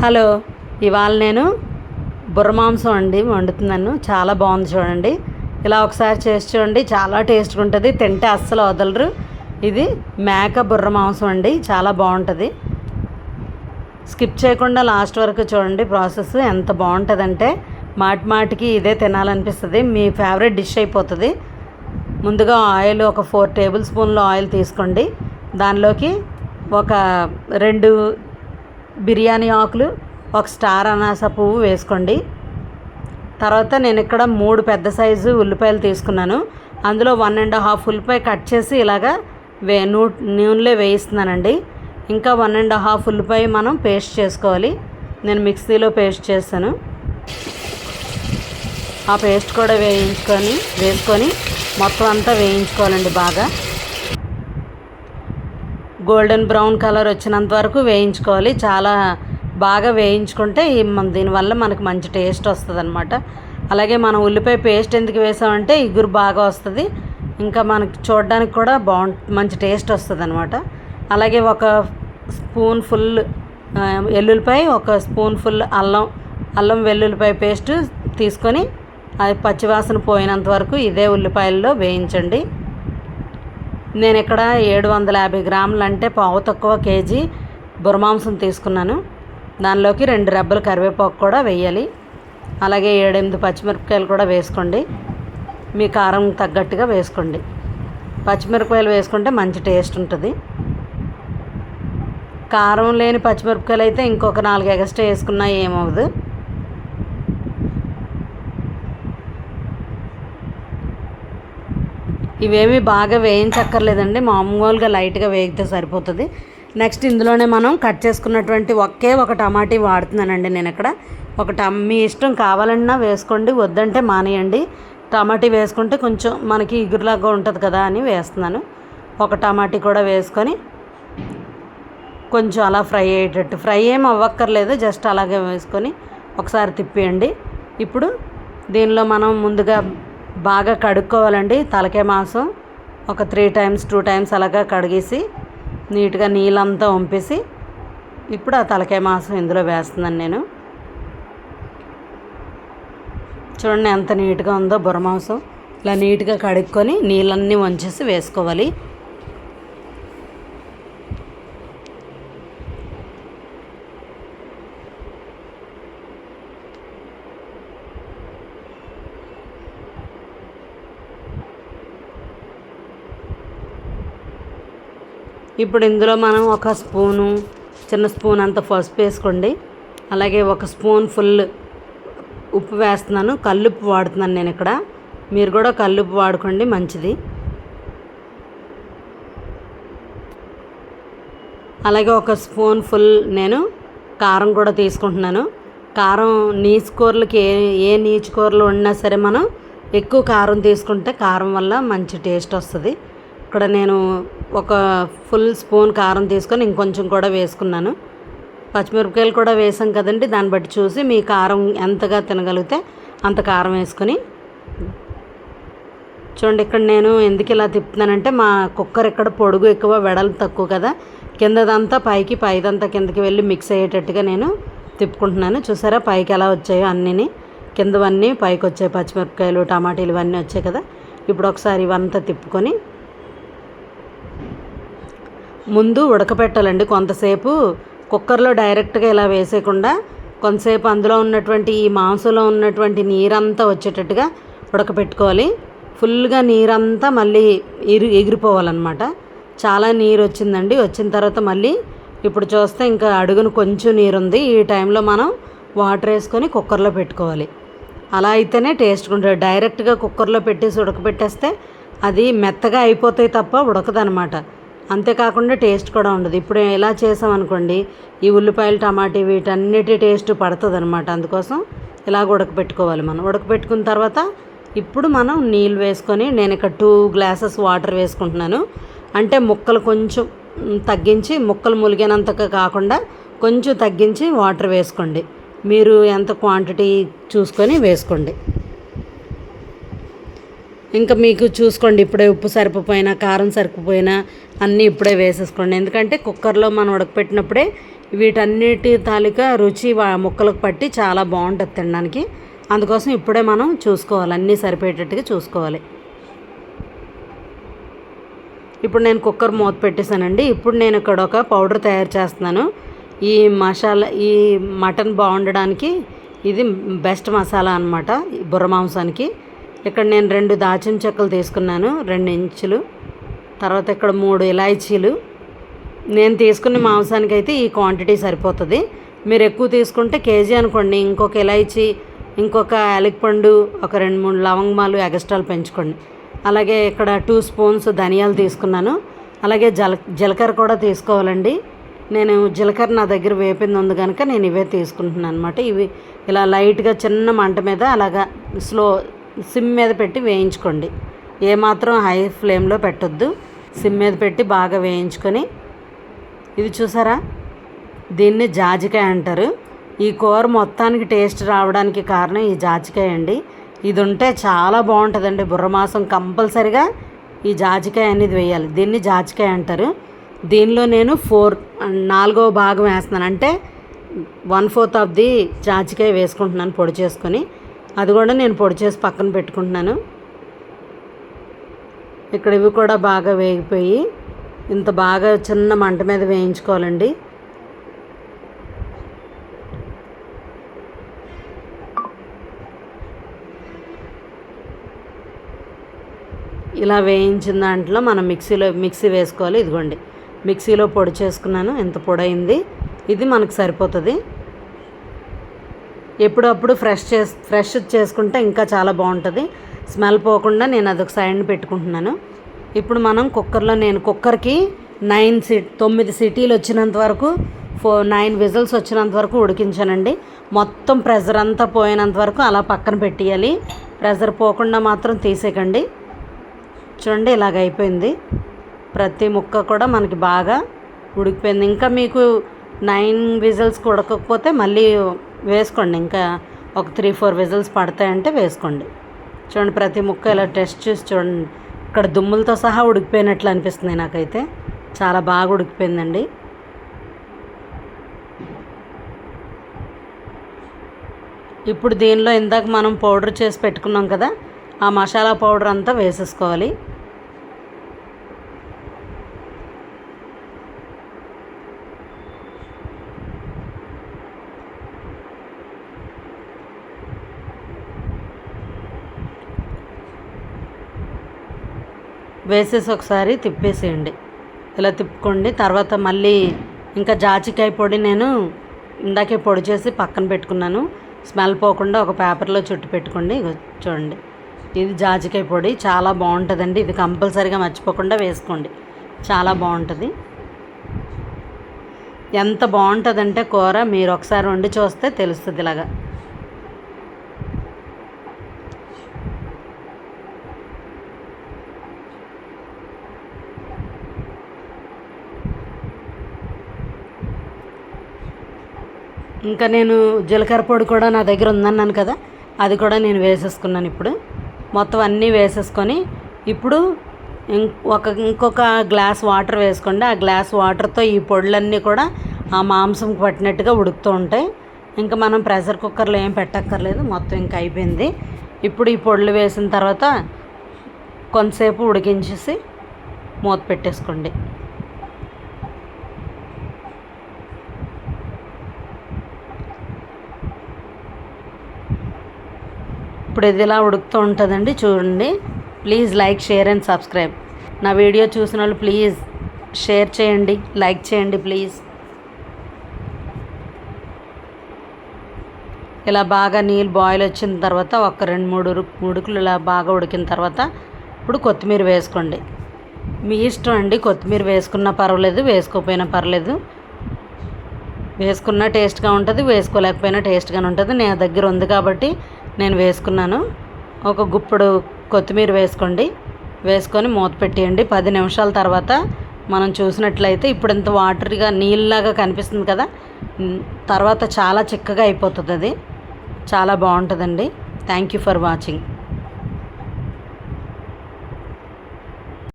Hello ఇవాళ నేను బుర్ర మాంసం అండి వండుతున్నాను. చాలా బాగుంది చూడండి. ఇలా ఒకసారి చేసి చూడండి. చాలా టేస్ట్గా ఉంటుంది. తింటే అస్సలు వదలరు. ఇది మేక బుర్ర మాంసం అండి. చాలా బాగుంటుంది. స్కిప్ చేయకుండా లాస్ట్ వరకు చూడండి ప్రాసెస్ ఎంత బాగుంటుందంటే మాటి మాటికి ఇదే తినాలనిపిస్తుంది. మీ ఫేవరెట్ డిష్ అయిపోతుంది. ముందుగా ఆయిల్ ఒక ఫోర్ టేబుల్ స్పూన్లు ఆయిల్ తీసుకోండి. దానిలోకి ఒక రెండు బిర్యానీ ఆకులు ఒక స్టార్ అనాస పువ్వు వేసుకోండి. తర్వాత నేను ఇక్కడ మూడు పెద్ద సైజు ఉల్లిపాయలు తీసుకున్నాను. అందులో వన్ అండ్ హాఫ్ ఉల్లిపాయ కట్ చేసి ఇలాగా వే నూ నూనెలో వేయిస్తున్నానండి. ఇంకా వన్ అండ్ హాఫ్ ఉల్లిపాయ మనం పేస్ట్ చేసుకోవాలి. నేను మిక్సీలో పేస్ట్ చేస్తాను. ఆ పేస్ట్ కూడా వేయించుకొని వేసుకొని మొత్తం అంతా వేయించుకోవాలండి బాగా. గోల్డెన్ బ్రౌన్ కలర్ వచ్చినంత వరకు వేయించుకోవాలి. చాలా బాగా వేయించుకుంటే దీనివల్ల మనకు మంచి టేస్ట్ వస్తుంది అనమాట అలాగే మనం ఉల్లిపాయ పేస్ట్ ఎందుకు వేసామంటే ఇగురు బాగా వస్తుంది. ఇంకా మనకి చూడడానికి కూడా బాగుం మంచి టేస్ట్ వస్తుంది అనమాట అలాగే ఒక స్పూన్ ఫుల్ ఆ, ఎల్లుల్లిపాయ ఒక స్పూన్ ఫుల్ అల్లం అల్లం వెల్లుల్లిపాయ పేస్ట్ తీసుకొని అది పచ్చివాసన పోయినంత వరకు ఇదే ఉల్లిపాయల్లో వేయించండి. నేను ఇక్కడ ఏడు వందల యాభై గ్రాములు అంటే పావు తక్కువ కేజీ బురమాంసం తీసుకున్నాను. దానిలోకి రెండు రెబ్బలు కరివేపాకు కూడా వేయాలి అలాగే ఏడెనిమిది పచ్చిమిరపకాయలు కూడా వేసుకోండి. మీ కారం తగ్గట్టుగా వేసుకోండి. పచ్చిమిరపకాయలు వేసుకుంటే మంచి టేస్ట్ ఉంటుంది. కారం లేని పచ్చిమిరపకాయలు అయితే ఇంకొక నాలుగు ఎగస్ట్రా వేసుకున్నా ఏమవుదు ఇవేమీ బాగా వేయించక్కర్లేదండి. మామూలుగా లైట్గా వేగితే సరిపోతుంది. నెక్స్ట్ ఇందులోనే మనం కట్ చేసుకున్నటువంటి ఒకే ఒక టమాటీ వాడుతున్నానండి నేను ఇక్కడ ఒక టమ్ మీ ఇష్టం కావాలన్నా వేసుకోండి వద్దంటే మానేయండి. టమాటీ వేసుకుంటే కొంచెం మనకి ఇగురులాగా ఉంటుంది కదా అని వేస్తున్నాను. ఒక టమాటీ కూడా వేసుకొని కొంచెం అలా ఫ్రై అయ్యేటట్టు. ఫ్రై ఏం అవ్వక్కర్లేదు జస్ట్ అలాగే వేసుకొని ఒకసారి తిప్పేయండి. ఇప్పుడు దీనిలో మనం ముందుగా బాగా కడుక్కోవాలండి. తలకే మాంసం ఒక త్రీ టైమ్స్ టూ టైమ్స్ అలాగా కడిగేసి నీట్గా నీళ్ళంతా వంపేసి ఇప్పుడు ఆ తలకాయ మాంసం ఇందులో వేస్తున్నాను నేను. చూడండి ఎంత నీట్గా ఉందో బుర్ర మాంసం. ఇలా నీట్గా కడుక్కొని నీళ్ళన్నీ వంచేసి వేసుకోవాలి. ఇప్పుడు ఇందులో మనం ఒక స్పూను చిన్న స్పూన్ అంత పసుపు వేసుకోండి. అలాగే ఒక స్పూన్ ఫుల్ ఉప్పు వేస్తున్నాను. కల్లుప్పు వాడుతున్నాను నేను ఇక్కడ. మీరు కూడా కల్లుప్పు వాడుకోండి మంచిది. అలాగే ఒక స్పూన్ ఫుల్ నేను కారం కూడా తీసుకుంటున్నాను. కారం నీచు కూరలకి ఏ ఏ నీచు కూరలు ఉన్నా సరే మనం ఎక్కువ కారం తీసుకుంటే కారం వల్ల మంచి టేస్ట్ వస్తుంది. ఇక్కడ నేను ఒక ఫుల్ స్పూన్ కారం తీసుకొని ఇంకొంచెం కూడా వేసుకున్నాను. పచ్చిమిరపకాయలు కూడా వేసాం కదండి దాన్ని బట్టి చూసి మీ కారం ఎంతగా తినగలిగితే అంత కారం వేసుకొని. చూడండి ఇక్కడ నేను ఎందుకు ఇలా తిప్పుతున్నానంటే మా కుక్కర్ ఇక్కడ పొడుగు ఎక్కువ వెడలు తక్కువ కదా. కిందదంతా పైకి పైదంతా కిందకి వెళ్ళి మిక్స్ అయ్యేటట్టుగా నేను తిప్పుకుంటున్నాను. చూసారా పైకి ఎలా వచ్చాయో అన్నీని. కిందవన్నీ పైకి వచ్చాయి పచ్చిమిరపకాయలు టమాటాలు ఇవన్నీ వచ్చాయి కదా. ఇప్పుడు ఒకసారి ఇవంతా తిప్పుకొని ముందు ఉడకపెట్టాలండి కొంతసేపు. కుక్కర్లో డైరెక్ట్గా ఇలా వేసేయకుండా కొంతసేపు అందులో ఉన్నటువంటి ఈ మాంసంలో ఉన్నటువంటి నీరంతా వచ్చేటట్టుగా ఉడకపెట్టుకోవాలి. ఫుల్గా నీరంతా మళ్ళీ ఎరి ఎగిరిపోవాలన్నమాట. చాలా నీరు వచ్చిందండి వచ్చిన తర్వాత మళ్ళీ ఇప్పుడు చూస్తే ఇంకా అడుగున కొంచెం నీరు ఉంది ఈ టైంలో మనం వాటర్ వేసుకొని కుక్కర్లో పెట్టుకోవాలి. అలా అయితేనే టేస్ట్ ఉంటుంది. డైరెక్ట్గా కుక్కర్లో పెట్టేసి ఉడకబెట్టేస్తే అది మెత్తగా అయిపోతాయి తప్ప ఉడకదనమాట అంతేకాకుండా టేస్ట్ కూడా ఉండదు. ఇప్పుడు ఎలా చేసామనుకోండి ఈ ఉల్లిపాయలు టమాటా వీటన్నిటి టేస్ట్ పడుతుంది అనమాట అందుకోసం ఇలా ఉడకపెట్టుకోవాలి మనం. ఉడకపెట్టుకున్న తర్వాత ఇప్పుడు మనం నీళ్ళు వేసుకొని నేను ఇక్కడ టూ గ్లాసెస్ వాటర్ వేసుకుంటున్నాను. అంటే ముక్కలు కొంచెం తగ్గించి ముక్కలు ములిగినంతగా కాకుండా కొంచెం తగ్గించి వాటర్ వేసుకోండి. మీరు ఎంత క్వాంటిటీ చూసుకొని వేసుకోండి. ఇంకా మీకు చూసుకోండి ఇప్పుడే ఉప్పు సరిపోయినా కారం సరిపోయినా అన్నీ ఇప్పుడే వేసేసుకోండి. ఎందుకంటే కుక్కర్లో మనం ఉడకపెట్టినప్పుడే వీటన్నిటి తాలూకా రుచి వా- ముక్కలకు పట్టి చాలా బాగుంటుంది తినడానికి. అందుకోసం ఇప్పుడే మనం చూసుకోవాలి అన్నీ సరిపోయేటట్టుగా చూసుకోవాలి. ఇప్పుడు నేను కుక్కర్ మూత పెట్టేశానండి. ఇప్పుడు నేను ఇక్కడ ఒక పౌడర్ తయారు చేస్తున్నాను. ఈ మసాలా ఈ మటన్ బాగుండడానికి ఇది బెస్ట్ మసాలా అనమాట బుర్ర మాంసానికి. ఇక్కడ నేను రెండు దాచిన చెక్కలు తీసుకున్నాను రెండు ఇంచులు. తర్వాత ఇక్కడ మూడు ఇలాయచీలు నేను తీసుకున్న మాంసానికి అయితే ఈ క్వాంటిటీ సరిపోతుంది. మీరు ఎక్కువ తీసుకుంటే కేజీ అనుకోండి ఇంకొక ఇలాయచి ఇంకొక యాలక్పండు ఒక రెండు మూడు లవంగమాలు ఎగస్ట్రాలు పెంచుకోండి. అలాగే ఇక్కడ టూ స్పూన్స్ ధనియాలు తీసుకున్నాను. అలాగే జల జీలకర్ర కూడా తీసుకోవాలండి. నేను జీలకర్ర నా దగ్గర వేపింది ఉంది కనుక నేను ఇవే తీసుకుంటున్నాను అనమాట ఇవి ఇలా లైట్గా చిన్న మంట మీద అలాగా స్లో సిమ్ మీద పెట్టి వేయించుకోండి. ఏమాత్రం హై ఫ్లేమ్లో పెట్టొద్దు. సిమ్ మీద పెట్టి బాగా వేయించుకొని ఇది చూసారా? దీన్ని జాజికాయ అంటారు. ఈ కూర మొత్తానికి టేస్ట్ రావడానికి కారణం ఈ జాజికాయ అండి. ఇది ఉంటే చాలా బాగుంటుందండి. బుర్రమాసం కంపల్సరిగా ఈ జాజికాయ అనేది వేయాలి. దీన్ని జాజికాయ అంటారు. దీనిలో నేను ఫోర్ నాలుగో భాగం వేస్తున్నాను. అంటే వన్ ఫోర్త్ ఆఫ్ ది జాజికాయ వేసుకుంటున్నాను పొడి చేసుకొని. అది కూడా నేను పొడి చేసి పక్కన పెట్టుకుంటున్నాను. ఇక్కడ ఇవి కూడా బాగా వేగిపోయి ఇంత బాగా చిన్న మంట మీద వేయించుకోవాలండి. ఇలా వేయించిన దాంట్లో మనం మిక్సీలో మిక్సీ వేసుకోవాలి. ఇదిగోండి మిక్సీలో పొడి చేసుకున్నాను. ఎంత పొడి అయింది ఇది మనకు సరిపోతుంది. ఎప్పుడప్పుడు ఫ్రెష్ చేస్ ఫ్రెష్ చేసుకుంటే ఇంకా చాలా బాగుంటుంది. స్మెల్ పోకుండా నేను అదొక సైడ్ పెట్టుకుంటున్నాను. ఇప్పుడు మనం కుక్కర్లో నేను కుక్కర్కి నైన్ సి తొమ్మిది సిటీలు వచ్చినంత వరకు ఫో నైన్ విజిల్స్ వచ్చినంత వరకు ఉడికించానండి. మొత్తం ప్రెజర్ అంతా పోయినంత వరకు అలా పక్కన పెట్టేయాలి. ప్రెజర్ పోకుండా మాత్రం తీసేయకండి. చూడండి ఇలాగ అయిపోయింది. ప్రతి ముక్క కూడా మనకి బాగా ఉడికిపోయింది. ఇంకా మీకు నైన్ విజిల్స్ ఉడకకపోతే మళ్ళీ వేసుకోండి. ఇంకా ఒక త్రీ ఫోర్ విజిల్స్ పడతాయంటే వేసుకోండి. చూడండి ప్రతి ముక్క ఇలా టెస్ట్ చూసి చూడండి. ఇక్కడ దుమ్ములతో సహా ఉడికిపోయినట్లు అనిపిస్తుంది నాకైతే. చాలా బాగా ఉడికిపోయిందండి. ఇప్పుడు దీనిలో ఇందాక మనం పౌడర్ చేసి పెట్టుకున్నాం కదా ఆ మసాలా పౌడర్ అంతా వేసేసుకోవాలి. వేసేసి ఒకసారి తిప్పేసేయండి. ఇలా తిప్పుకోండి. తర్వాత మళ్ళీ ఇంకా జాజికాయ పొడి నేను ఇందాకే పొడి చేసి పక్కన పెట్టుకున్నాను. స్మెల్ పోకుండా ఒక పేపర్లో చుట్టు పెట్టుకోండి. చూడండి. ఇది జాజికాయ పొడి. చాలా బాగుంటుందండి. ఇది కంపల్సరీగా మర్చిపోకుండా వేసుకోండి. చాలా బాగుంటుంది. ఎంత బాగుంటుందంటే కూర మీరు ఒకసారి వండి చూస్తే తెలుస్తుంది ఇలాగా ఇంకా నేను జీలకర్ర పొడి కూడా నా దగ్గర ఉందన్నాను కదా అది కూడా నేను వేసేసుకున్నాను ఇప్పుడు. మొత్తం అన్నీ వేసేసుకొని ఇప్పుడు ఇం- ఒక ఇంకొక గ్లాస్ వాటర్ వేసుకోండి. ఆ గ్లాస్ వాటర్తో ఈ పొడులన్నీ కూడా ఆ మాంసం పట్టినట్టుగా ఉడుకుతూ ఉంటాయి. ఇంకా మనం ప్రెషర్ కుక్కర్లో ఏం పెట్టక్కర్లేదు మొత్తం ఇంకా అయిపోయింది. ఇప్పుడు ఈ పొడులు వేసిన తర్వాత కొంతసేపు ఉడికించేసి మూత పెట్టేసుకోండి. ఇప్పుడు ఇది ఇలా ఉడుకుతూ ఉంటుందండి చూడండి. Please like share and subscribe నా వీడియో చూసిన వాళ్ళు ప్లీజ్ షేర్ చేయండి లైక్ చేయండి ప్లీజ్ ఇలా బాగా నీళ్ళు బాయిల్ వచ్చిన తర్వాత ఒక రెండు మూడు ఉడుకులు ఇలా బాగా ఉడికిన తర్వాత ఇప్పుడు కొత్తిమీర వేసుకోండి. మీ ఇష్టం అండి కొత్తిమీర వేసుకున్నా పర్వాలేదు వేసుకోకపోయినా పర్లేదు వేసుకున్న టేస్ట్గా ఉంటుంది వేసుకోలేకపోయినా టేస్ట్గానే ఉంటుంది. నా దగ్గర ఉంది కాబట్టి నేను వేసుకున్నాను. ఒక గుప్పుడు కొత్తిమీర వేసుకోండి. వేసుకొని మూత పెట్టేయండి. పది నిమిషాల తర్వాత మనం చూసినట్లయితే ఇప్పుడు ఇంత వాటర్గా నీళ్ళలాగా కనిపిస్తుంది కదా? తర్వాత చాలా చిక్కగా అయిపోతుంది అది. చాలా బాగుంటుందండి. Thank you for watching